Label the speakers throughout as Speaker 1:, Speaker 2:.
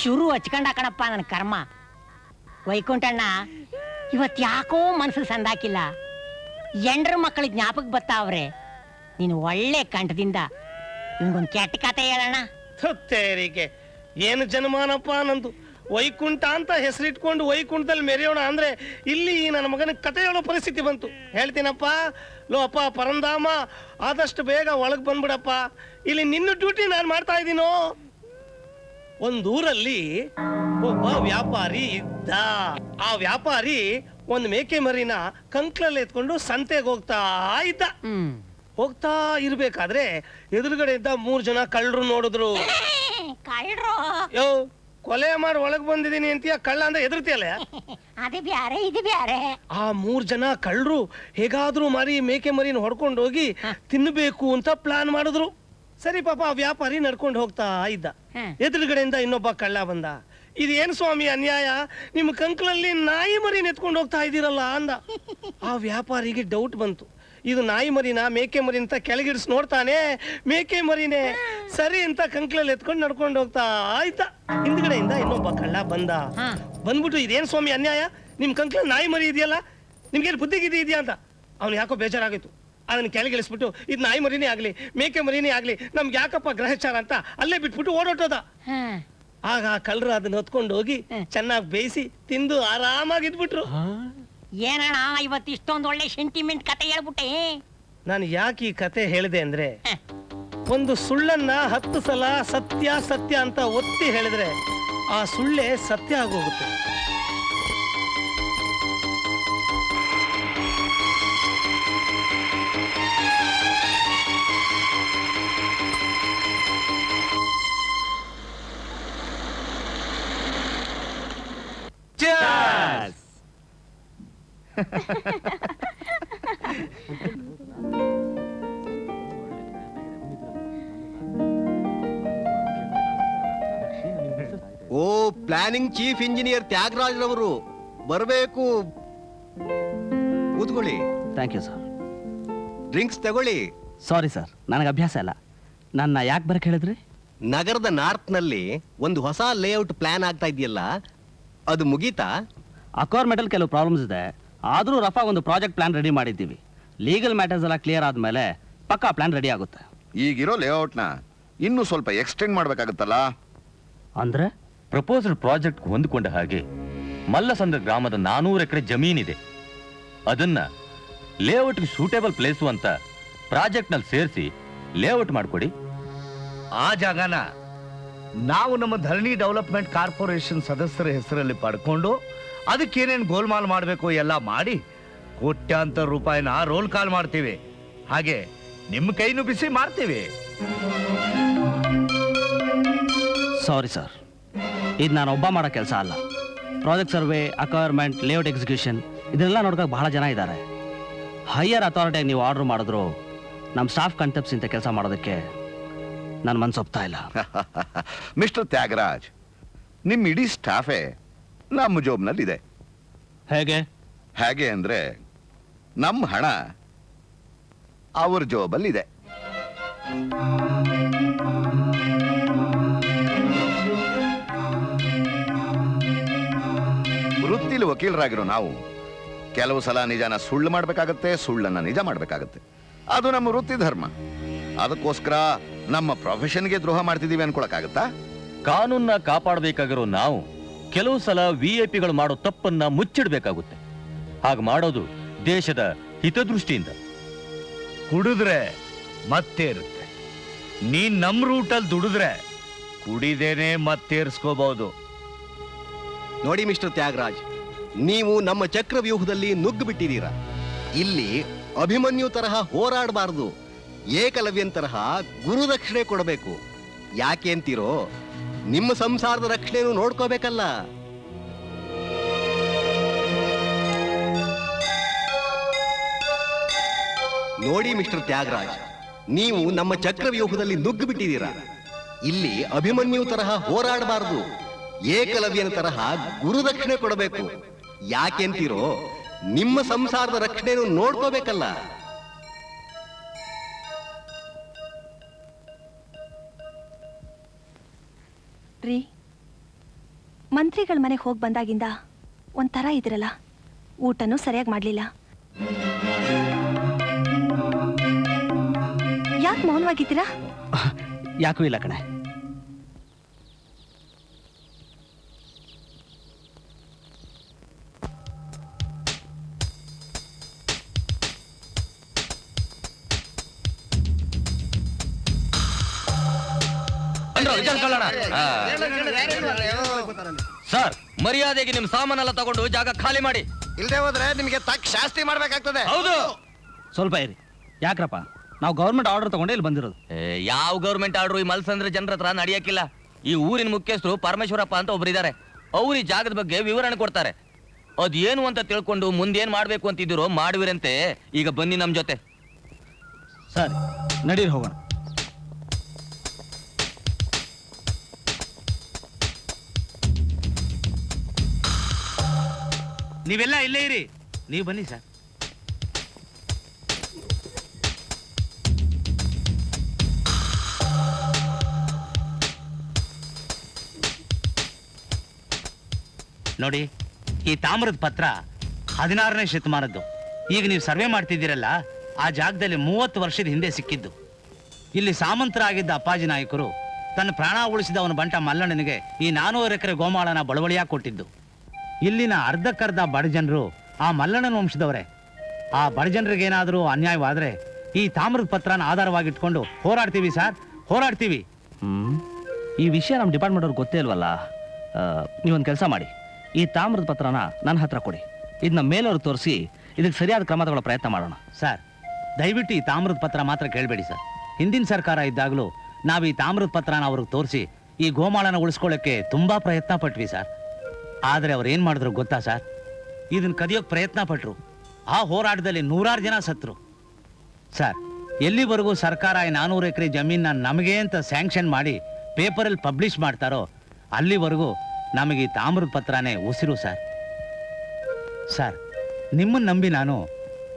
Speaker 1: ಶುರು ಹಚ್ಕೊಂಡ ಕಣಪ್ಪ ನನ್ನ ಕರ್ಮ. ವೈಕುಂಠಣ್ಣ, ಇವತ್ ಯಾಕೋ ಮನ್ಸಲ್ಲಿ ಸಂದಾಕಿಲ್ಲ. ಎಂಡ್ರ ಮಕ್ಕಳ ಜ್ಞಾಪಕ ಬರ್ತಾವ್ರೆ ನೀನು ಒಳ್ಳೆ ಕಂಠದಿಂದ ನಿಮ್ಗೊಂದು ಕೆಟ್ಟ ಕತೆ ಹೇಳೋಣ
Speaker 2: ಏನು ಜನ್ಮಾನಪ್ಪ ನಂದು? ವೈಕುಂಠ ಅಂತ ಹೆಸರಿಟ್ಕೊಂಡು ವೈಕುಂಠದಲ್ಲಿ ಮೆರೆಯೋಣ ಅಂದ್ರೆ ಇಲ್ಲಿ ನನ್ನ ಮಗನ ಕತೆ ಹೇಳೋ ಪರಿಸ್ಥಿತಿ ಬಂತು. ಹೇಳ್ತೀನಪ್ಪ ಲೋ ಅಪ್ಪ ಪರಂಧಾಮ, ಆದಷ್ಟು ಬೇಗ ಒಳಗೆ ಬಂದ್ಬಿಡಪ್ಪ. ಇಲ್ಲಿ ನಿನ್ನ ಡ್ಯೂಟಿ ನಾನು ಮಾಡ್ತಾ ಇದ್ದೀನೋ? ಒಂದೂರಲ್ಲಿ ಒಬ್ಬ ವ್ಯಾಪಾರಿ ಇದ್ದ. ಆ ವ್ಯಾಪಾರಿ ಒಂದು ಮೇಕೆ ಮರಿನ ಕಂಕ್ಲಲ್ಲಿ ಎತ್ಕೊಂಡು ಸಂತೆಗೆ ಹೋಗ್ತಾ ಇದ್ದ. ಹೋಗ್ತಾ ಇರ್ಬೇಕಾದ್ರೆ ಎದುರುಗಡೆ ಇದ್ದ ಮೂರ್ ಜನ ಕಳ್ಳರು ನೋಡಿದ್ರು.
Speaker 1: ಕಳ್ರು
Speaker 2: ಯೋ ಕೊಲೆ ಮಾಡಿ ಒಳಗ್ ಬಂದಿದೀನಿ ಅಂತೀಯ ಕಳ್ಳ ಅಂದ್ರೆ ಎದುರ್ತಿಯಲ್ಲ
Speaker 1: ಅದು ಬ್ಯಾರೆ ಇದು ಬ್ಯಾರೆ.
Speaker 2: ಆ ಮೂರ್ ಜನ ಕಳ್ಳರು ಹೇಗಾದ್ರೂ ಮಾರಿ ಮೇಕೆ ಮರಿನ ಹೊಡ್ಕೊಂಡು ಹೋಗಿ ತಿನ್ನಬೇಕು ಅಂತ ಪ್ಲಾನ್ ಮಾಡಿದ್ರು. ಸರಿ ಪಾಪ ಆ ವ್ಯಾಪಾರಿ ನಡ್ಕೊಂಡು ಹೋಗ್ತಾ ಇದ್ದ. ಎದುರುಗಡೆಯಿಂದ ಇನ್ನೊಬ್ಬ ಕಳ್ಳ ಬಂದ. ಇದೇನು ಸ್ವಾಮಿ ಅನ್ಯಾಯ? ನಿಮ್ಮ ಕಂಕ್ಳಲ್ಲಿ ನಾಯಿ ಮರಿ ನೆತ್ಕೊಂಡು ಹೋಗ್ತಾ ಇದ್ದೀರಲ್ಲ ಅಂದ. ಆ ವ್ಯಾಪಾರಿಗೆ ಡೌಟ್ ಬಂತು. ಇದು ನಾಯಿ ಮರಿನ ಮೇಕೆ ಮರಿ ಅಂತ ಕೆಳಗಿಡ್ಸ್ ನೋಡ್ತಾನೆ. ಮೇಕೆ ಮರಿನೇ ಸರಿ ಅಂತ ಕಂಕ್ಳಲ್ಲಿ ಎತ್ಕೊಂಡು ನಡ್ಕೊಂಡು ಹೋಗ್ತಾ ಆಯ್ತಾ. ಹಿಂದ್ಗಡೆಯಿಂದ ಇನ್ನೊಬ್ಬ ಕಳ್ಳ ಬಂದ.
Speaker 1: ಹಾ.
Speaker 2: ಬಂದ್ಬಿಟ್ಟು ಇದೇನ್ ಸ್ವಾಮಿ ಅನ್ಯಾಯ? ನಿಮ್ ಕಂಕ್ಳ ನಾಯಿ ಮರಿ ಇದೆಯಲ್ಲ? ನಿಮ್ಗೇನು ಬುದ್ಧಿ ಗಿದ್ದಿ ಇದೆಯಾ ಅಂತ. ಅವ್ನು ಯಾಕೋ ಬೇಜಾರಾಗಿತ್ತು ಅದನ್ನ ಕೆಳಗಿಳಿಸ್ಬಿಟ್ಟು ಇದು ನಾಯಿ ಮರಿನೇ ಆಗ್ಲಿ ಮೇಕೆ ಮರಿನೇ ಆಗ್ಲಿ ನಮ್ಗೆ ಯಾಕಪ್ಪ ಗ್ರಹಚಾರ ಅಂತ ಅಲ್ಲೇ ಬಿಟ್ಬಿಟ್ಟು ಓಡೋಟೋದ. ಆಗ ಆ ಕಳ್ಳರು ಅದನ್ನ ಹೊತ್ಕೊಂಡು ಹೋಗಿ ಚೆನ್ನಾಗಿ ಬೇಯಿಸಿ ತಿಂದು ಆರಾಮಾಗಿ ಆರಾಮಾಗಿದ್ಬಿಟ್ರು
Speaker 1: ಏನಣ್ಣ ಇವತ್ತು ಇಷ್ಟೊಂದು ಒಳ್ಳೆ ಸೆಂಟಿಮೆಂಟ್ ಕತೆ ಹೇಳ್ಬಿಟ್ಟೆ?
Speaker 2: ನಾನು ಯಾಕೆ ಈ ಕತೆ ಹೇಳಿದೆ ಅಂದ್ರೆ ಒಂದು ಸುಳ್ಳನ್ನ ಹತ್ತು ಸಲ ಸತ್ಯ ಸತ್ಯ ಅಂತ ಒತ್ತಿ ಹೇಳಿದ್ರೆ ಆ ಸುಳ್ಳೆ ಸತ್ಯ ಆಗೋಗುತ್ತೆ.
Speaker 3: Oh planning chief engineer Thyagaraj ರವರು ಬರಬೇಕು. ಕೂತ್ಕೊಳ್ಳಿ.
Speaker 4: Thank you sir.
Speaker 3: ಡ್ರಿಂಕ್ಸ್ ತಗೊಳ್ಳಿ.
Speaker 4: Sorry sir. ನನಗೆ ಅಭ್ಯಾಸ ಇಲ್ಲ. ನನ್ನ ಯಾಕೆ ಬರಕ್ಕೆ ಹೇಳಿದ್ರಿ?
Speaker 3: ನಗರದ ನಾರ್ತ್ನಲ್ಲಿ ಒಂದು ಹೊಸ ಲೇಔಟ್ ಪ್ಲಾನ್ ಆಗ್ತಾ ಇದೆಯಲ್ಲ? ಅದು ಮುಗೀತಾ?
Speaker 4: ಅಕ್ವಾರ್ಮೆಂಟಲ್ಲಿ ಕೆಲವು ಪ್ರಾಬ್ಲಮ್ಸ್ ಇದೆ. ಆದರೂ ರಫಾಗ ಒಂದು ಪ್ರಾಜೆಕ್ಟ್ ಪ್ಲಾನ್ ರೆಡಿ ಮಾಡಿದ್ದೀವಿ. ಲೀಗಲ್ ಮ್ಯಾಟರ್ಸ್ ಎಲ್ಲ ಕ್ಲಿಯರ್ ಆದಮೇಲೆ ಪಕ್ಕಾ ಪ್ಲಾನ್ ರೆಡಿ ಆಗುತ್ತೆ.
Speaker 5: ಈಗಿರೋ ಲೇಔಟ್ನ ಇನ್ನೂ ಸ್ವಲ್ಪ ಎಕ್ಸ್ಟೆಂಡ್ ಮಾಡಬೇಕಾಗುತ್ತಲ್ಲ?
Speaker 4: ಅಂದ್ರೆ?
Speaker 6: ಪ್ರಪೋಸ್ಡ್ ಪ್ರಾಜೆಕ್ಟ್ ಹೊಂದಿಕೊಂಡ ಹಾಗೆ ಮಲ್ಲಸಂದ್ರ ಗ್ರಾಮದ ನಾನೂರು ಎಕರೆ ಜಮೀನಿದೆ. ಅದನ್ನ ಲೇಔಟ್ಗೆ ಸೂಟೇಬಲ್ ಪ್ಲೇಸು ಅಂತ ಪ್ರಾಜೆಕ್ಟ್ನಲ್ಲಿ ಸೇರಿಸಿ ಲೇಔಟ್ ಮಾಡಿಕೊಡಿ.
Speaker 7: ಆ ಜಾಗನ ನಾವು ನಮ್ಮ ಧರಣಿ ಡೆವಲಪ್ಮೆಂಟ್ ಕಾರ್ಪೊರೇಷನ್ ಸದಸ್ಯರ ಹೆಸರಲ್ಲಿ ಪಡ್ಕೊಂಡು ಅದಕ್ಕೇನೇನು ಗೋಲ್ಮಾಲ್ ಮಾಡಬೇಕು ಎಲ್ಲ ಮಾಡಿ ಕೋಟ್ಯಾಂತರ ರೂಪಾಯಿನ ರೋಲ್ ಕಾಲ್ ಮಾಡ್ತೀವಿ. ಹಾಗೆ ನಿಮ್ಮ ಕೈನು ಬಿಸಿ ಮಾಡ್ತೀವಿ.
Speaker 4: ಸಾರಿ ಸರ್ ಇದು ನಾನು ಒಬ್ಬ ಮಾಡೋ ಕೆಲಸ ಅಲ್ಲ. Project survey acquirement layout execution ಇದನ್ನೆಲ್ಲ ನೋಡ್ಕೋಕೆ ಬಹಳ ಜನ ಇದ್ದಾರೆ ಹೈಯರ್ ಅಥಾರಿಟಿಯಾಗಿ ನೀವು ಆರ್ಡರ್ ಮಾಡಿದ್ರು ನಮ್ಮ ಸ್ಟಾಫ್ ಕಂಟೆಪ್ಸ್ ಇಂಥ ಕೆಲಸ ಮಾಡೋದಕ್ಕೆ ನನ್ನ ಮನಸ್ಸು ಒಪ್ತಾ ಇಲ್ಲ.
Speaker 5: ಮಿಸ್ಟರ್ ತ್ಯಾಗರಾಜ್ ನಿಮ್ಮ ಇಡೀ ಸ್ಟಾಫೇ ನಮ್ಮ ಜೋಬ್ನಲ್ಲಿದೆ.
Speaker 4: ಹೇಗೆ?
Speaker 5: ಹೇಗೆ ಅಂದ್ರೆ ನಮ್ಮ ಹಣ ಅವ್ರ ಜೋಬಲ್ಲಿದೆ. ವೃತ್ತಿಲಿ ವಕೀಲರಾಗಿರೋ ನಾವು ಕೆಲವು ಸಲ ನಿಜಾನ ಸುಳ್ಳು ಮಾಡಬೇಕಾಗತ್ತೆ ಸುಳ್ಳನ್ನ ನಿಜ ಮಾಡಬೇಕಾಗತ್ತೆ. ಅದು ನಮ್ಮ ವೃತ್ತಿ ಧರ್ಮ. ಅದಕ್ಕೋಸ್ಕರ ನಮ್ಮ ಪ್ರೊಫೆಷನ್ಗೆ ದ್ರೋಹ ಮಾಡ್ತಿದೀವಿ ಅನ್ಕೊಳಕ್ಕಾಗತ್ತಾ?
Speaker 6: ಕಾನೂನ್ನ ಕಾಪಾಡಬೇಕಾಗಿರೋ ನಾವು ಕೆಲವು ಸಲ ವಿ ಐ ಪಿಗಳು ಮಾಡೋ ತಪ್ಪನ್ನ ಮುಚ್ಚಿಡ್ಬೇಕಾಗುತ್ತೆ. ಹಾಗೆ ಮಾಡೋದು ದೇಶದ ಹಿತದೃಷ್ಟಿಯಿಂದ.
Speaker 7: ಕುಡಿದ್ರೆ ಮತ್ತೆ ಇರುತ್ತೆ ನೀನ್ ನಮ್ ರೂಟಲ್ಲಿ ದುಡಿದ್ರೆ ಕುಡಿದೇನೆ ಮತ್ತೇರ್ಸ್ಕೋಬಹುದು
Speaker 3: ನೋಡಿ ಮಿಸ್ಟರ್ ತ್ಯಾಗರಾಜ್ ನೀವು ನಮ್ಮ ಚಕ್ರವ್ಯೂಹದಲ್ಲಿ ನುಗ್ಗು ಬಿಟ್ಟಿದ್ದೀರ ಇಲ್ಲಿ ಅಭಿಮನ್ಯು ತರಹ ಹೋರಾಡಬಾರದು. ಏಕಲವ್ಯನ್ ತರಹ ಗುರುದಕ್ಷಿಣೆ ಕೊಡಬೇಕು. ಯಾಕೆ ಅಂತೀರೋ? ನಿಮ್ಮ ಸಂಸಾರದ ರಕ್ಷಣೆಯನ್ನು ನೋಡ್ಕೋಬೇಕಲ್ಲ. ನೋಡಿ ಮಿಸ್ಟರ್ ತ್ಯಾಗರಾಜ್, ನೀವು ನಮ್ಮ ಚಕ್ರವ್ಯೂಹದಲ್ಲಿ ನುಗ್ಗು ಬಿಟ್ಟಿದ್ದೀರಾ ಇಲ್ಲಿ ಅಭಿಮನ್ಯು ತರಹ ಹೋರಾಡಬಾರದು. ಏಕಲವ್ಯನ ತರಹ ಗುರುದಕ್ಷಿಣೆ ಕೊಡಬೇಕು. ಯಾಕೆಂತೀರೋ, ನಿಮ್ಮ ಸಂಸಾರದ ರಕ್ಷಣೆಯನ್ನು ನೋಡ್ಕೋಬೇಕಲ್ಲ.
Speaker 8: ರೀ, ಮಂತ್ರಿಗಳ ಮನೆಗೆ ಹೋಗಿ ಬಂದಾಗಿಂದ ಒಂಥರ ಇದ್ರಲ್ಲ, ಊಟನೂ ಸರಿಯಾಗಿ ಮಾಡಲಿಲ್ಲ. ಯಾಕೆ ಮೌನವಾಗಿದ್ದೀರಾ?
Speaker 4: ಯಾಕೂ ಇಲ್ಲ ಕಣೆ.
Speaker 6: ಸರ್ ಮರ್ಯಾದೆಗೆ ನಿಮ್ ಸಾಮಾನೆಲ್ಲ ತಗೊಂಡು ಜಾಗ ಖಾಲಿ ಮಾಡಿ.
Speaker 3: ಇಲ್ಲದೆ ಹೋದ್ರೆ ನಿಮಗೆ ತಕ್ಕ ಶಾಸ್ತಿ ಮಾಡ್ಬೇಕಾಗ್ತದೆ.
Speaker 6: ಹೌದು.
Speaker 4: ಸ್ವಲ್ಪ ಇರಿ. ಯಾಕ್ರಪ್ಪ? ನಾವು ಗೌರ್ಮೆಂಟ್ ಆರ್ಡರ್ ತಗೊಂಡೆ ಇಲ್ಲಿ ಬಂದಿರೋದು.
Speaker 6: ಯಾವ ಗೌರ್ಮೆಂಟ್ ಆರ್ಡರ್ ಈ ಮಲ್ಸಂದ್ರ ಜನರ ಹತ್ರ ನಡೆಯಕ್ಕಿಲ್ಲ ಈ ಊರಿನ ಮುಖ್ಯಸ್ಥರು ಪರಮೇಶ್ವರಪ್ಪ ಅಂತ ಒಬ್ರಿದ್ದಾರೆ ಅವ್ರು ಈ ಜಾಗದ ಬಗ್ಗೆ ವಿವರಣೆ ಕೊಡ್ತಾರೆ. ಅದೇನು ಅಂತ ತಿಳ್ಕೊಂಡು ಮುಂದೇನ್ ಮಾಡ್ಬೇಕು ಅಂತಿದ್ದೀರೋ ಮಾಡುವಿರಂತೆ. ಈಗ ಬನ್ನಿ ನಮ್ ಜೊತೆ.
Speaker 4: ಸರಿ ನಡೀರಿ ಹೋಗೋಣ.
Speaker 7: ನೀವೆಲ್ಲ ಇಲ್ಲೇ ಇರಿ. ನೀವು ಬನ್ನಿ ಸರ್. ನೋಡಿ, ಈ ತಾಮ್ರದ ಪತ್ರ ಹದಿನಾರನೇ ಶತಮಾನದ್ದು. ಈಗ ನೀವು ಸರ್ವೆ ಮಾಡ್ತಿದ್ದೀರಲ್ಲ, ಆ ಜಾಗದಲ್ಲಿ ಮೂವತ್ತು ವರ್ಷದ ಹಿಂದೆ ಸಿಕ್ಕಿದ್ದು. ಇಲ್ಲಿ ಸಾಮಂತರಾಗಿದ್ದ ಅಪ್ಪಾಜಿ ನಾಯಕರು ತನ್ನ ಪ್ರಾಣ ಉಳಿಸಿದ ಉಳಿಸಿದವನ ಬಂಟ ಮಲ್ಲಣ್ಣನಿಗೆ ಈ ನಾನೂರು ಎಕರೆ ಗೋಮಾಳನ ಬಳವಳಿಯಾಗಿ ಕೊಟ್ಟಿದ್ದು. ಇಲ್ಲಿನ ಅರ್ಧಕ್ಕರ್ಧ ಬಡಜನರು ಆ ಮಲ್ಲಣ್ಣನ ವಂಶದವರೇ. ಆ ಬಡಜನರಿಗೇನಾದರೂ ಏನಾದರೂ ಅನ್ಯಾಯವಾದ್ರೆ ಈ ತಾಮ್ರದ ಪತ್ರನ ಆಧಾರವಾಗಿಟ್ಕೊಂಡು ಹೋರಾಡ್ತೀವಿ ಸರ್ ಹೋರಾಡ್ತೀವಿ.
Speaker 4: ಹ್ಮ್. ಈ ವಿಷಯ ನಮ್ಮ ಡಿಪಾರ್ಟ್ಮೆಂಟ್ ಅವ್ರಿಗೆ ಗೊತ್ತೇ ಇಲ್ವಲ್ಲ? ನೀವೊಂದು ಕೆಲಸ ಮಾಡಿ. ಈ ತಾಮ್ರದ ಪತ್ರನ ನನ್ನ ಹತ್ರ ಕೊಡಿ. ಇದನ್ನ ಮೇಲವ್ರು ತೋರಿಸಿ ಇದಕ್ಕೆ ಸರಿಯಾದ ಕ್ರಮ ತಗೊಳ್ಳೋ ಪ್ರಯತ್ನ ಮಾಡೋಣ.
Speaker 7: ಸರ್ ದಯವಿಟ್ಟು ಈ ತಾಮ್ರದ ಪತ್ರ ಮಾತ್ರ ಕೇಳಬೇಡಿ ಸರ್. ಹಿಂದಿನ ಸರ್ಕಾರ ಇದ್ದಾಗಲೂ ನಾವು ಈ ತಾಮ್ರದ ಪತ್ರನ ಅವ್ರಿಗೆ ತೋರಿಸಿ ಈ ಗೋಮಾಳನ ಉಳಿಸ್ಕೊಳ್ಳೋಕ್ಕೆ ತುಂಬ ಪ್ರಯತ್ನ ಪಟ್ವಿ ಸರ್. ಆದರೆ ಅವ್ರು ಏನು ಮಾಡಿದ್ರು ಗೊತ್ತಾ ಸರ್? ಇದನ್ನ ಕದಿಯೋಕೆ ಪ್ರಯತ್ನ ಪಟ್ರು. ಆ ಹೋರಾಟದಲ್ಲಿ ನೂರಾರು ಜನ ಸತ್ರು. ಸರ್, ಎಲ್ಲಿವರೆಗೂ ಸರ್ಕಾರ ಈ ನಾನೂರು ಎಕರೆ ಜಮೀನ ನಮಗೆ ಅಂತ ಸ್ಯಾಂಕ್ಷನ್ ಮಾಡಿ ಪೇಪರಲ್ಲಿ ಪಬ್ಲಿಷ್ ಮಾಡ್ತಾರೋ, ಅಲ್ಲಿವರೆಗೂ ನಮಗೆ ಈ ತಾಮ್ರದ ಪತ್ರನೇ ಉಸಿರು ಸರ್. ಸರ್ ನಿಮ್ಮನ್ನ ನಂಬಿ ನಾನು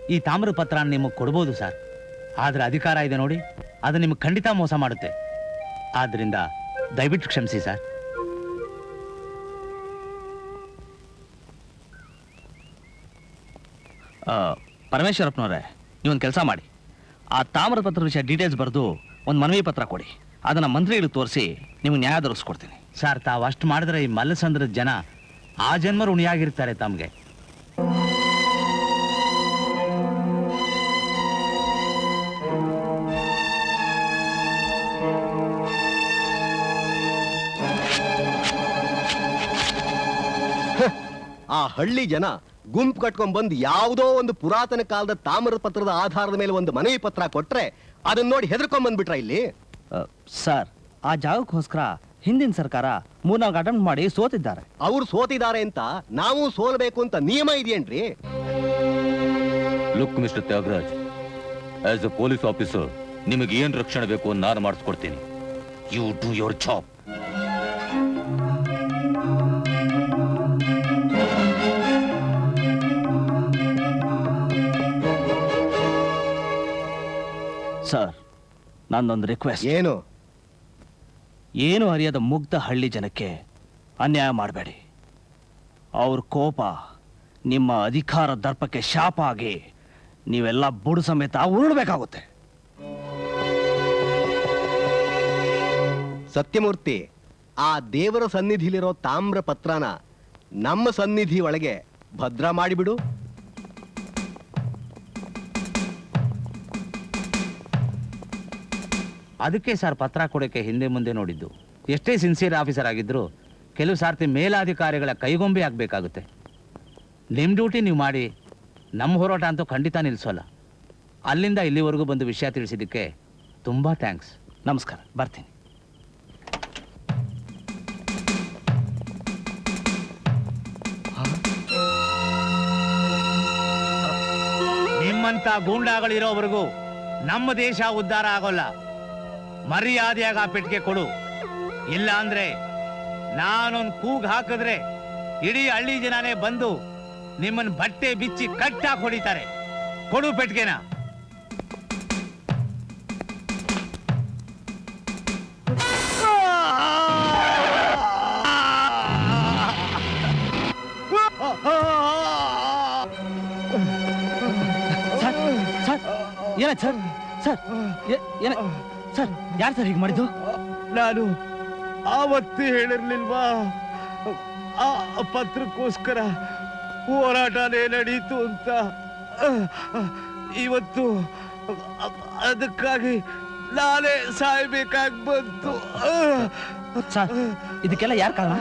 Speaker 7: ಈ ತಾಮ್ರ ಪತ್ರನ ನಿಮಗೆ ಕೊಡ್ಬೋದು ಸರ್. ಆದರೆ ಅಧಿಕಾರ ಇದೆ ನೋಡಿ ಅದು ನಿಮಗೆ ಖಂಡಿತ ಮೋಸ ಮಾಡುತ್ತೆ. ಆದ್ದರಿಂದ ದಯವಿಟ್ಟು ಕ್ಷಮಿಸಿ ಸರ್.
Speaker 4: ಪರಮೇಶ್ವರಪ್ಪನವ್ರೆ ನೀವೊಂದು ಕೆಲಸ ಮಾಡಿ. ಆ ತಾಮ್ರ ಪತ್ರದ ವಿಷಯ ಡೀಟೇಲ್ಸ್ ಬರೆದು ಒಂದು ಮನವಿ ಪತ್ರ ಕೊಡಿ. ಅದನ್ನು ಮಂತ್ರಿಗಳಿಗೆ ತೋರಿಸಿ ನಿಮ್ಗೆ ನ್ಯಾಯ ದೊರಕಿಸ್ಕೊಡ್ತೀನಿ.
Speaker 7: ಸರ್ ತಾವು ಅಷ್ಟು ಮಾಡಿದ್ರೆ ಈ ಮಲ್ಲಸಂದ್ರದ ಜನ ಆ ಜನ್ಮ ಋಣಿಯಾಗಿರ್ತಾರೆ ತಮಗೆ.
Speaker 3: ಆ ಹಳ್ಳಿ ಜನ ಗುಂಪು ಕಟ್ಕೊಂಡ್ ಬಂದು ಯಾವುದೋ ಒಂದು ಪುರಾತನ ಕಾಲದ ತಾಮ್ರ ಪತ್ರದ ಆಧಾರದ ಮೇಲೆ ಒಂದು ಮನವಿ ಪತ್ರ ಕೊಟ್ರೆ ಅದನ್ನ ನೋಡಿ ಹೆದರ್ಕೊಂಡ್ ಬಂದ್ಬಿಟ್ರ ಇಲ್ಲಿ?
Speaker 4: ಸರ್ ಆ ಜಾಗಕ್ಕೋಸ್ಕರ ಹಿಂದಿನ ಸರ್ಕಾರ ಮೂರ್ನಾಲ್ಕು ಅಟೆಂಪ್ಟ್ ಮಾಡಿ ಸೋತಿದ್ದಾರೆ.
Speaker 3: ಅವ್ರು ಸೋತಿದ್ದಾರೆ ಅಂತ ನಾವು ಸೋಲ್ಬೇಕು ಅಂತ ನಿಯಮ ಇದೆಯೇನ್ರಿ?
Speaker 6: Look mister Thyagaraj as a police officer ನಿಮಗೆ ಏನ್ ರಕ್ಷಣೆ ಬೇಕು ನಾನು ಮಾಡಿಸ್ಕೊಡ್ತೀನಿ. You do your job
Speaker 4: sir. ನಂದೊಂದು ರಿಕ್ವೆಸ್ಟ್
Speaker 3: ಏನು?
Speaker 4: ಏನು ಅರಿಯದ ಮುಗ್ಧ ಹಳ್ಳಿ ಜನಕ್ಕೆ ಅನ್ಯಾಯ ಮಾಡಬೇಡಿ. ಅವ್ರ ಕೋಪ ನಿಮ್ಮ ಅಧಿಕಾರ ದರ್ಪಕ್ಕೆ ಶಾಪ ಆಗಿ ನೀವೆಲ್ಲ ಬುಡು ಸಮೇತ ಉರುಳಬೇಕಾಗುತ್ತೆ.
Speaker 3: ಸತ್ಯಮೂರ್ತಿ ಆ ದೇವರ ಸನ್ನಿಧಿಲಿರೋ ತಾಮ್ರ ಪತ್ರನ ನಮ್ಮ ಸನ್ನಿಧಿ ಒಳಗೆ ಭದ್ರ ಮಾಡಿಬಿಡು.
Speaker 7: ಅದಕ್ಕೆ ಸರ್ ಪತ್ರ ಕೊಡೋಕ್ಕೆ ಹಿಂದೆ ಮುಂದೆ ನೋಡಿದ್ದು. ಎಷ್ಟೇ ಸಿನ್ಸಿಯರ್ ಆಫೀಸರ್ ಆಗಿದ್ರು ಕೆಲವು ಸಾರ್ತಿ ಮೇಲಾಧಿಕಾರಿಗಳ ಕೈಗೊಂಬೆ ಆಗಬೇಕಾಗುತ್ತೆ. ನಿಮ್ಮ ಡ್ಯೂಟಿ ನೀವು ಮಾಡಿ ನಮ್ಮ ಹೋರಾಟ ಅಂತೂ ಖಂಡಿತ ನಿಲ್ಲಿಸೋಲ್ಲ ಅಲ್ಲಿಂದ ಇಲ್ಲಿವರೆಗೂ ಬಂದು ವಿಷಯ ತಿಳಿಸಿದ್ದಕ್ಕೆ ತುಂಬ ಥ್ಯಾಂಕ್ಸ್
Speaker 4: ನಮಸ್ಕಾರ, ಬರ್ತೀನಿ.
Speaker 7: ನಿಮ್ಮಂಥ ಗೂಂಡಾಗಳಿರೋವರೆಗೂ ನಮ್ಮ ದೇಶ ಉದ್ಧಾರ ಆಗೋಲ್ಲ. ಮರ್ಯಾದೆಯಾಗ ಆ ಪೆಟ್ಟಿಗೆ ಕೊಡು. ಇಲ್ಲ ಅಂದ್ರೆ ನಾನೊಂದು ಕೂಗ್ ಹಾಕಿದ್ರೆ ಇಡೀ ಹಳ್ಳಿ ಜನನೇ ಬಂದು ನಿಮ್ಮನ್ ಬಟ್ಟೆ ಬಿಚ್ಚಿ ಕಟ್ಟಾಕ್ ಹೊಡಿತಾರೆ. ಕೊಡು ಪೆಟ್ಟಿಗೆನ.
Speaker 9: ಸರ್ ಸರ್ ಏನ ಸರ್ ಸರ್ ಏನ ಸರ್ ಯಾರು ಸರ್ ಹೀಗೆ ಮಾಡಿದ್ದು?
Speaker 2: ನಾನು ಆವತ್ತು ಹೇಳಿರ್ಲಿಲ್ವಾ? ಆ ಪತ್ರಕ್ಕೋಸ್ಕರ ಹೋರಾಟನೇ ನಡೀತು ಅಂತ. ಇವತ್ತು ಅದಕ್ಕಾಗಿ ನಾನೇ ಸಾಯ್ಬೇಕಾಗಿ ಬಂತು.
Speaker 9: ಸರ್ ಇದಕ್ಕೆಲ್ಲ ಯಾರು ಕಾರಣ?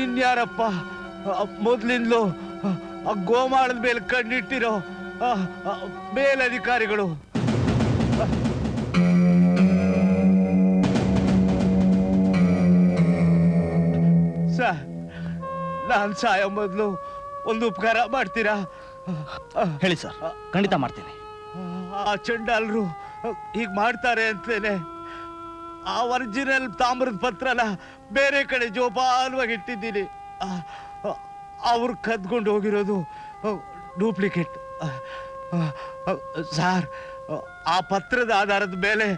Speaker 2: ಇನ್ಯಾರಪ್ಪ? ಮೊದ್ಲಿಂದಲೂ ಆ ಗೋಮಾಳದ ಮೇಲೆ ಕಣ್ಣಿಟ್ಟಿರೋ ಮೇಲಧಿಕಾರಿಗಳು. ಸರ್ ನಾನು ಸಾಯೋ ಮೊದಲು ಒಂದು ಉಪಕಾರ ಮಾಡ್ತೀರಾ?
Speaker 9: ಹೇಳಿ ಸರ್ ಖಂಡಿತ ಮಾಡ್ತೀನಿ.
Speaker 2: ಆ ಚಂಡಾಲರು ಹೀಗೆ ಮಾಡ್ತಾರೆ ಅಂತೇನೆ. ಆ ಒರಿಜಿನಲ್ ತಾಮ್ರದ ಪತ್ರನ ಬೇರೆ ಕಡೆ ಜೋಪಾಲವಾಗಿ ಇಟ್ಟಿದ್ದೀನಿ. ಅವ್ರು ಕದ್ಕೊಂಡು ಹೋಗಿರೋದು ಡೂಪ್ಲಿಕೇಟ್. ಸಾರ್ ಆ ಪತ್ರದ ಆಧಾರದ ಮೇಲೆ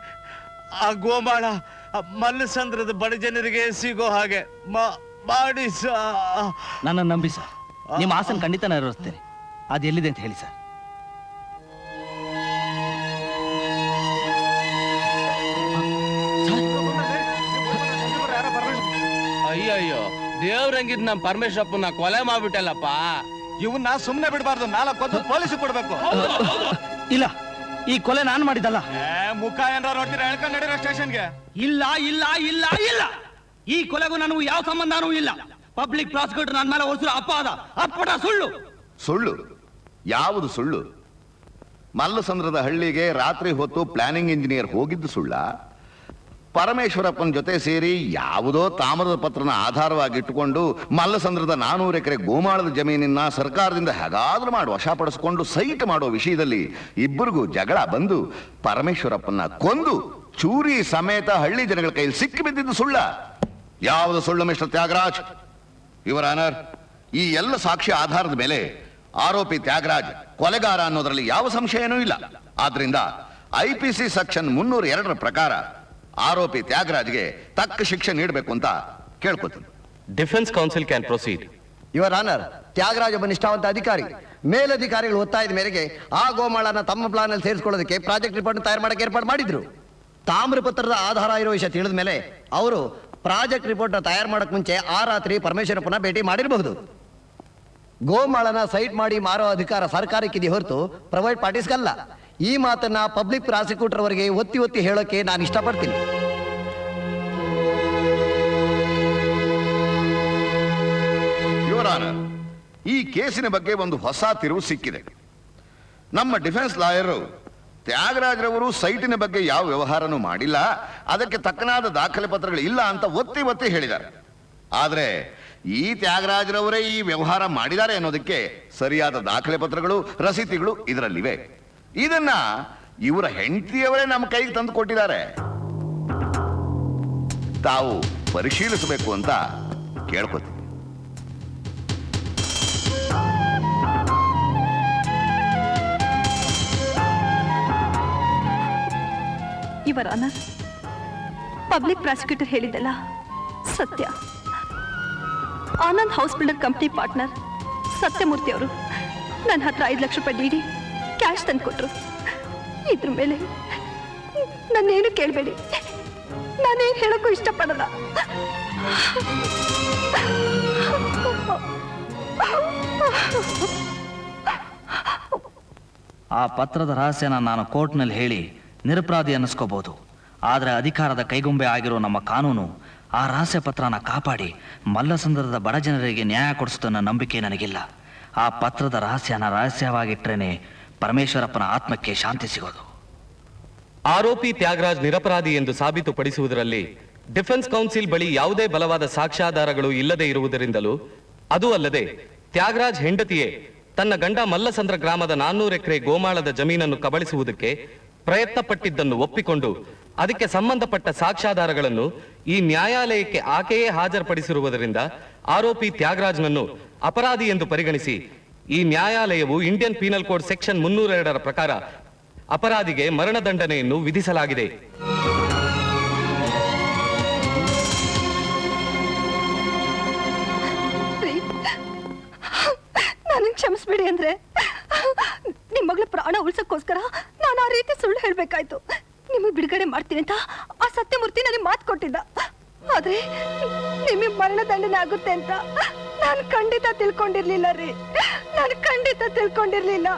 Speaker 2: ಆ ಗೋಮಾಳ ಮಲ್ಲಸಂದ್ರದ ಬಡ ಜನರಿಗೆ ಸಿಗೋ ಹಾಗೆ ಮಾ- ಮಾಡಿ ಸರ್.
Speaker 9: ನನ್ನ ನಂಬಿ ಸರ್. ನಿಮ್ಮ ಆಸನ ಖಂಡಿತ ನೆರವೇರಿಸ್ತೇನೆ. ಅದು ಎಲ್ಲಿದೆ ಅಂತ ಹೇಳಿ ಸರ್.
Speaker 10: ಅಯ್ಯಯ್ಯೋ ದೇವ್ರಂಗಿದ್ ನಮ್ ಪರಮೇಶ್ವರಪ್ಪನ ಕೊಲೆ ಮಾಡ್ಬಿಟ್ಟಲ್ಲಪ್ಪ?
Speaker 11: ಇವನ್ನ ಸುಮ್ಮನೆ ಬಿಡಬಾರ್ದು ನಾಲ್ಕು ಕೊಂದು ಪೊಲೀಸ್ ಕೊಡ್ಬೇಕು.
Speaker 9: ಇಲ್ಲ ಈ ಕೊಲೆ ನಾನು ಮಾಡಿದ್ದಲ್ಲ.
Speaker 11: ಮುಖ ಏನಾರ ನೋಡ್ತೀರಾ? ಹೇಳ್ಕೊಂಡು ನಡೀರ ಸ್ಟೇಷನ್ಗೆ.
Speaker 9: ಇಲ್ಲ ಇಲ್ಲ ಇಲ್ಲ ಇಲ್ಲ. ಈ ಕೊಲೆಗೂ ನನಗೂ ಯಾವ ಸಂಬಂಧನೂ ಇಲ್ಲ. ಪಬ್ಲಿಕ್ ಪ್ರಾಸಿಕ್ಯೂಟರ್ ನನ್ನ ಮೇಲೆ ಹೊರಿಸಿರೋ ಅಪಾದ ಅಪ್ಪಟ ಸುಳ್ಳು.
Speaker 5: ಸುಳ್ಳು? ಯಾವುದು ಸುಳ್ಳು? ಮಲ್ಲಸಂದ್ರದ ಹಳ್ಳಿಗೆ ರಾತ್ರಿ ಹೊತ್ತು ಪ್ಲಾನಿಂಗ್ ಇಂಜಿನಿಯರ್ ಹೋಗಿದ್ದು ಸುಳ್ಳ? ಪರಮೇಶ್ವರಪ್ಪನ ಜೊತೆ ಸೇರಿ ಯಾವುದೋ ತಾಮ್ರದ ಪತ್ರನ ಆಧಾರವಾಗಿಟ್ಟುಕೊಂಡು ಮಲ್ಲಸಂದ್ರದ ನಾನೂರು ಎಕರೆ ಗೋಮಾಳದ ಜಮೀನಿನ ಸರ್ಕಾರದಿಂದ ಹೇಗಾದ್ರೂ ಮಾಡಿ, ವಶಪಡಿಸಿಕೊಂಡು ಸೈಟ್ ಮಾಡೋ ವಿಷಯದಲ್ಲಿ ಇಬ್ಬರಿಗೂ ಜಗಳ ಬಂದು ಪರಮೇಶ್ವರಪ್ಪನ ಕೊಂದು ಚೂರಿ ಸಮೇತ ಹಳ್ಳಿ ಜನಗಳ ಕೈಯಲ್ಲಿ ಸಿಕ್ಕಿ ಬಿದ್ದಿದ್ದು ಸುಳ್ಳ. ಯಾವುದು ಸುಳ್ಳು ಮಿಸ್ಟರ್ ತ್ಯಾಗರಾಜ್? ಯುವರ್ ಆನರ್ ಈ ಎಲ್ಲ ಸಾಕ್ಷಿ ಆಧಾರದ ಮೇಲೆ ಆರೋಪಿ ತ್ಯಾಗರಾಜ್ ಕೊಲೆಗಾರ ಅನ್ನೋದರಲ್ಲಿ ಯಾವ ಸಂಶಯನೂ ಇಲ್ಲ. ಆದ್ರಿಂದ ಐಪಿಸಿ ಸೆಕ್ಷನ್ ಮುನ್ನೂರ ಎರಡರ ಪ್ರಕಾರ ಆರೋಪಿ ತ್ಯಾಗರಾಜ್ಗೆ ತಕ್ಕ ಶಿಕ್ಷೆ ನೀಡಬೇಕು ಅಂತ ಕೇಳ್ಕೊತೀನಿ.
Speaker 10: Defence counsel can proceed
Speaker 11: your honour Thyagaraj ಒಬ್ಬ ನಿಷ್ಠಾವಂತ ಅಧಿಕಾರಿ. ಮೇಲಧಿಕಾರಿಗಳು ಒತ್ತಾಯದ ಮೇರೆಗೆ ಆ ಗೋಮಾಳನ ತಮ್ಮ ಪ್ಲಾನ್ ಅಲ್ಲಿ ಸೇರಿಸಿಕೊಳ್ಳೋದಕ್ಕೆ ಪ್ರಾಜೆಕ್ಟ್ ರಿಪೋರ್ಟ್ ತಯಾರು ಮಾಡಕ್ಕೆ ಏರ್ಪಾಡು ಮಾಡಿದ್ರು. ತಾಮ್ರಪತ್ರದ ಆಧಾರ ಇರೋ ವಿಷಯ ತಿಳಿದ ಮೇಲೆ ಅವರು ಪ್ರಾಜೆಕ್ಟ್ ರಿಪೋರ್ಟ್ ತಯಾರು ಮಾಡಕ್ ಮುಂಚೆ ಆ ರಾತ್ರಿ ಪರಮೇಶ್ವರಪ್ಪನ ಭೇಟಿ ಮಾಡಿರಬಹುದು. ಗೋಮಾಳನ ಸೈಟ್ ಮಾಡಿ ಮಾರೋ ಅಧಿಕಾರ ಸರ್ಕಾರಕ್ಕಿದೆ ಹೊರತು ಪ್ರೈವೇಟ್ ಪಾರ್ಟೀಸ್ಗಲ್ಲ. ಈ ಮಾತನ್ನ ಪಬ್ಲಿಕ್ ಪ್ರಾಸಿಕ್ಯೂಟರ್ ಅವರಿಗೆ ಒತ್ತಿ ಒತ್ತಿ ಹೇಳೋಕೆ ನಾನು ಇಷ್ಟಪಡ್ತೀನಿ.
Speaker 5: ಈ ಕೇಸಿನ ಬಗ್ಗೆ ಒಂದು ಹೊಸ ತಿರುವು ಸಿಕ್ಕಿದೆ. ನಮ್ಮ ಡಿಫೆನ್ಸ್ ಲಾಯರು ತ್ಯಾಗರಾಜ್ರವರು ಸೈಟಿನ ಬಗ್ಗೆ ಯಾವ ವ್ಯವಹಾರನೂ ಮಾಡಿಲ್ಲ, ಅದಕ್ಕೆ ತಕ್ಕನಾದ ದಾಖಲೆ ಪತ್ರಗಳು ಇಲ್ಲ ಅಂತ ಒತ್ತಿ ಒತ್ತಿ ಹೇಳಿದ್ದಾರೆ. ಆದರೆ ಈ ತ್ಯಾಗರಾಜರವರೇ ಈ ವ್ಯವಹಾರ ಮಾಡಿದ್ದಾರೆ ಅನ್ನೋದಕ್ಕೆ ಸರಿಯಾದ ದಾಖಲೆ ಪತ್ರಗಳು, ರಸೀತಿಗಳು ಇದರಲ್ಲಿವೆ. ಇದನ್ನ ಇವರ ಹೆಂಡತಿಯವರೇ ನಮ್ಮ ಕೈಗೆ ತಂದು ಕೊಟ್ಟಿದ್ದಾರೆ. ತಾವು ಪರಿಶೀಲಿಸಬೇಕು ಅಂತ ಕೇಳ್ಕೊತೀನಿ
Speaker 8: ಅನರ್ ಪಬ್ಲಿಕ್ ಪ್ರಾಸಿಕ್ಯೂಟರ್ ಹೇಳಿದ್ದಲ್ಲ. ಸತ್ಯ. Anand house builder company partner Sathyamurthy ಅವರು. ನನ್ನ ಹತ್ರ ಐದು ಲಕ್ಷ ರೂಪಾಯಿ ನೀಡಿ ಕ್ಯಾಶ್ ತಂದು ಕೊಟ್ರು. ಇದ್ರ ಮೇಲೆ ನಾನೇನು ಕೇಳಬೇಡಿ. ನಾನೇನು ಹೇಳೋಕ್ಕೂ ಇಷ್ಟಪಡಲ್ಲ.
Speaker 9: ಆ ಪತ್ರದ ರಹಸ್ಯನ ನಾನು ಕೋರ್ಟ್ನಲ್ಲಿ ಹೇಳಿ ನಿರಪರಾಧಿ ಅನ್ನಿಸ್ಕೋಬಹುದು ಆದರೆ ಅಧಿಕಾರದ ಕೈಗೊಂಬೆ ಆಗಿರೋ ನಮ್ಮ ಕಾನೂನು ಆ ರಹಸ್ಯ ಪತ್ರನ ಕಾಪಾಡಿ ಮಲ್ಲಸಂದ್ರದ ಬಡ ಜನರಿಗೆ ನ್ಯಾಯ ಕೊಡಿಸೋದನ್ನ ನಂಬಿಕೆ ನನಗಿಲ್ಲ. ಆ ಪತ್ರದ ರಹಸ್ಯನ ರಹಸ್ಯವಾಗಿಟ್ರೇನೆ ಪರಮೇಶ್ವರಪ್ಪನ ಆತ್ಮಕ್ಕೆ ಶಾಂತಿ ಸಿಗೋದು.
Speaker 12: ಆರೋಪಿ ತ್ಯಾಗರಾಜ್ ನಿರಪರಾಧಿ ಎಂದು ಸಾಬೀತುಪಡಿಸುವುದರಲ್ಲಿ ಡಿಫೆನ್ಸ್ ಕೌನ್ಸಿಲ್ ಬಳಿ ಯಾವುದೇ ಬಲವಾದ ಸಾಕ್ಷ್ಯಾಧಾರಗಳು ಇಲ್ಲದೆ ಇರುವುದರಿಂದಲೂ ಅದು ಅಲ್ಲದೆ ತ್ಯಾಗರಾಜ್ ಹೆಂಡತಿಯೇ ತನ್ನ ಗಂಡ ಮಲ್ಲಸಂದ್ರ ಗ್ರಾಮದ ನಾನ್ನೂರು ಎಕರೆ ಗೋಮಾಳದ ಜಮೀನನ್ನು ಕಬಳಿಸುವುದಕ್ಕೆ ಪ್ರಯತ್ನ ಪಟ್ಟಿದ್ದನ್ನು ಒಪ್ಪಿಕೊಂಡು ಅದಕ್ಕೆ ಸಂಬಂಧಪಟ್ಟ ಸಾಕ್ಷ್ಯಾಧಾರಗಳನ್ನು ಈ ನ್ಯಾಯಾಲಯಕ್ಕೆ ಆಕೆಯೇ ಹಾಜರುಪಡಿಸಿರುವುದರಿಂದ ಆರೋಪಿ ತ್ಯಾಗರಾಜ್ನನ್ನು ಅಪರಾಧಿ ಎಂದು ಪರಿಗಣಿಸಿ ಈ ನ್ಯಾಯಾಲಯವು ಇಂಡಿಯನ್ ಪೀನಲ್ ಕೋಡ್ ಸೆಕ್ಷನ್ ಮುನ್ನೂರ ಎರಡರ ಪ್ರಕಾರ ಅಪರಾಧಿಗೆ ಮರಣದಂಡನೆಯನ್ನು ವಿಧಿಸಲಾಗಿದೆ.
Speaker 8: ಕ್ಷಮಿಸ್ಬಿಡಿ ಅಂದ್ರೆ. ನಿಮ್ಮ ಮಗಳ ಪ್ರಾಣ ನಾನು ಆ ರೀತಿ ಸುಳ್ಳು ಹೇಳ್ಬೇಕಾಯ್ತು. ನಿಮಗೆ ಬಿಡುಗಡೆ ಮಾಡ್ತೀನಿ ಅಂತ ಆ ಸತ್ಯಮೂರ್ತಿ ನನಗೆ ಮಾತು ಕೊಟ್ಟಿದ್ದ. ಆದ್ರೆ ನಿಮಗೆ ಮರಣ ದಂಡನೆ ಆಗುತ್ತೆ ಅಂತ ನಾನು ಖಂಡಿತ ತಿಳ್ಕೊಂಡಿರ್ಲಿಲ್ಲ ರೀ. ನಾನು ಖಂಡಿತ ತಿಳ್ಕೊಂಡಿರ್ಲಿಲ್ಲ.